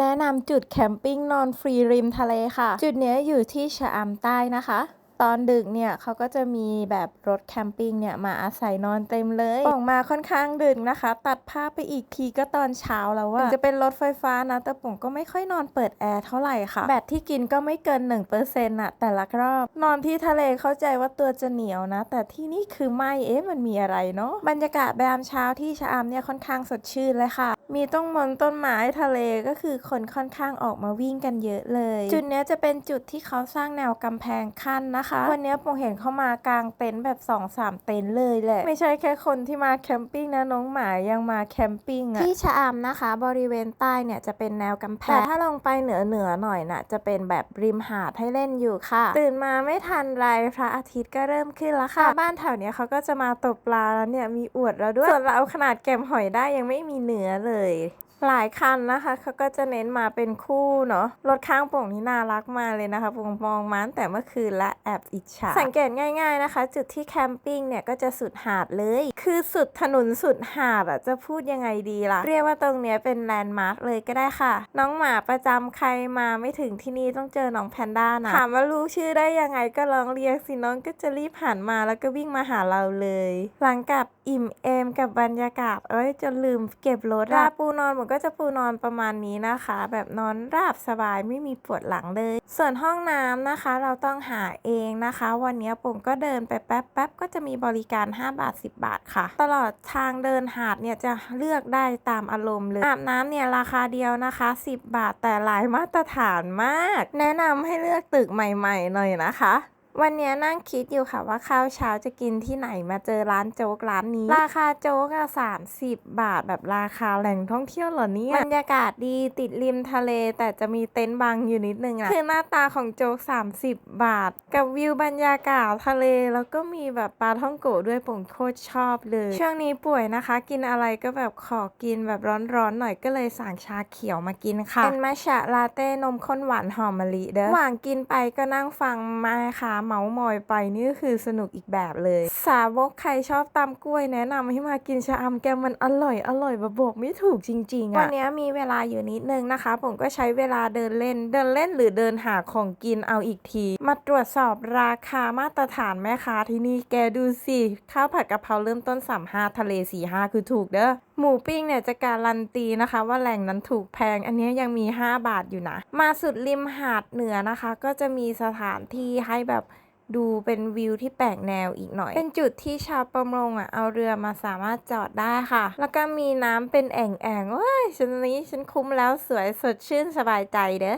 แนะนำจุดแคมปิ้งนอนฟรีริมทะเลค่ะ จุดนี้อยู่ที่ชะอำใต้นะคะ ตอนดึกเนี่ยเขาก็จะมีแบบรถแคมปิ้งเนี่ยมาอาศัยนอนเต็มเลยออกมาค่อนข้างดึกนะคะ ตัดภาพไปอีกทีก็ตอนเช้าแล้วว่าจะเป็นรถไฟฟ้านะ แต่ผมก็ไม่ค่อยนอนเปิดแอร์เท่าไหร่ค่ะ แบตที่กินก็ไม่เกิน1%น่ะแต่ละรอบ นอนที่ทะเลเข้าใจว่าตัวจะเหนียวนะ แต่ที่นี่คือไม่เอ๊ะมันมีอะไรเนาะบรรยากาศยามเช้าที่ชะอำเนี่ยค่อนข้างสดชื่นเลยค่ะ มีต้นมนต้นไม้ทะเลก็คือคนค่อนข้างออกมาวิ่งกันเยอะเลย จุดเนี้ยจะเป็นจุดที่เขาสร้างแนวกำแพงขั้นนะคะ วันเนี้ยปงเห็นเขามากางเต็นท์แบบ2อสามเต็นท์เลยแหละ ไม่ใช่แค่คนที่มาแคมปิ้งนะน้องหมายังมาแคมปิ้งอะที่ชะอำนะคะ บริเวณใต้เนี่ยจะเป็นแนวกำแพงแต่ถ้าลงไปเหนือเหนือๆหน่อยน่ะจะเป็นแบบริมหาดให้เล่นอยู่ค่ะ ตื่นมาไม่ทันไรพระอาทิตย์ก็เริ่มขึ้นแล้วค่ะ บ้านแถวเนี้ยเขาก็จะมาตกปลาแล้วเนี่ยมีอวดแล้วด้วยส่วนเราขนาดแกมหอยได้ยังไม่มีเนื้อเลยย หลายคันนะคะเขาก็จะเน้นมาเป็นคู่เนาะรถข้างโป่งนี่น่ารักมาเลยนะคะผมมองมาตั้งแต่เมื่อคืนและแอบอิจฉาสังเกตง่าย ๆนะคะ จุดที่แคมปิ้งเนี่ยก็จะสุดหาดเลย คือสุดถนนสุดหาดอะจะพูดยังไงดีล่ะ เรียกว่าตรงเนี้ยเป็นแลนด์มาร์คเลยก็ได้ค่ะ น้องหมาประจำใครมาไม่ถึงที่นี่ต้องเจอน้องแพนด้านะถามว่ารู้ชื่อได้ยังไงก็ลองเรียกสิน้องก็จะรีบหันมาแล้วก็วิ่งมาหาเราเลย หลังกับอิ่มเอมกับบรรยากาศเอ้ยจนลืมเก็บรถอะเวลาปูนอนผมก็จะปูนอนประมาณนี้นะคะ แบบนอนราบสบายไม่มีปวดหลังเลย ส่วนห้องน้ำนะคะ เราต้องหาเองนะคะ วันนี้ผมก็เดินไปแป๊บแป๊บๆก็จะมีบริการ 5 บาท 10 บาทค่ะ ตลอดทางเดินหาดเนี่ยจะเลือกได้ตามอารมณ์เลยอาบน้ำเนี่ยราคาเดียวนะคะ 10 บาทแต่หลายมาตรฐานมาก แนะนำให้เลือกตึกใหม่ ๆ หน่อยนะคะ วันนี้นั่งคิดอยู่ค่ะว่าข้าวเช้าจะกินที่ไหนมาเจอร้านโจ๊กร้านนี้ ราคาโจ๊กอะสามสิบบาทแบบราคาแหล่งท่องเที่ยวเหรอเนี่ยบรรยากาศดีติดริมทะเล แต่จะมีเต็นท์บังอยู่นิดนึงอะคือหน้าตาของโจ๊ก30บาท กับวิวบรรยากาศทะเลแล้วก็มีแบบปลาท่องโกะด้วยผมโคตรชอบเลย ช่วงนี้ป่วยนะคะ กินอะไรก็แบบขอกินแบบร้อนๆหน่อยก็เลยสั่งชาเขียวมากินค่ะเป็นมัชชะลาเต้นมข้นหวานหอมมะลิเด้อระหว่างกินไปก็นั่งฟังมาค่ะเมาส์มอยไปนี่ก็คือสนุกอีกแบบเลย สาวกใครชอบตำกล้วยแนะนำให้มากินชะอำแกมันอร่อยอร่อยแบบบอกไม่ถูกจริงๆอะวันนี้มีเวลาอยู่นิดนึงนะคะ ผมก็ใช้เวลาเดินเล่น เดินเล่นหรือเดินหาของกินเอาอีกที มาตรวจสอบราคามาตรฐานแม่ค้าที่นี่แกดูสิข้าวผัดกะเพราเริ่มต้น35ทะเล45คือถูกเด้อหมูปิ้งเนี่ยจะการันตีนะคะ ว่าแหล่งนั้นถูกแพง อันนี้ยังมี 5 บาทอยู่นะ มาสุดริมหาดเหนือนะคะ ก็จะมีสถานที่ให้แบบ ดูเป็นวิวที่แปลกแนวอีกหน่อย เป็นจุดที่ชาวประมงอะเอาเรือมาสามารถจอดได้ค่ะ แล้วก็มีน้ำเป็นแอ่งๆเว้ยฉันนี้ฉันคุ้มแล้วสวยสดชื่นสบายใจเด้อ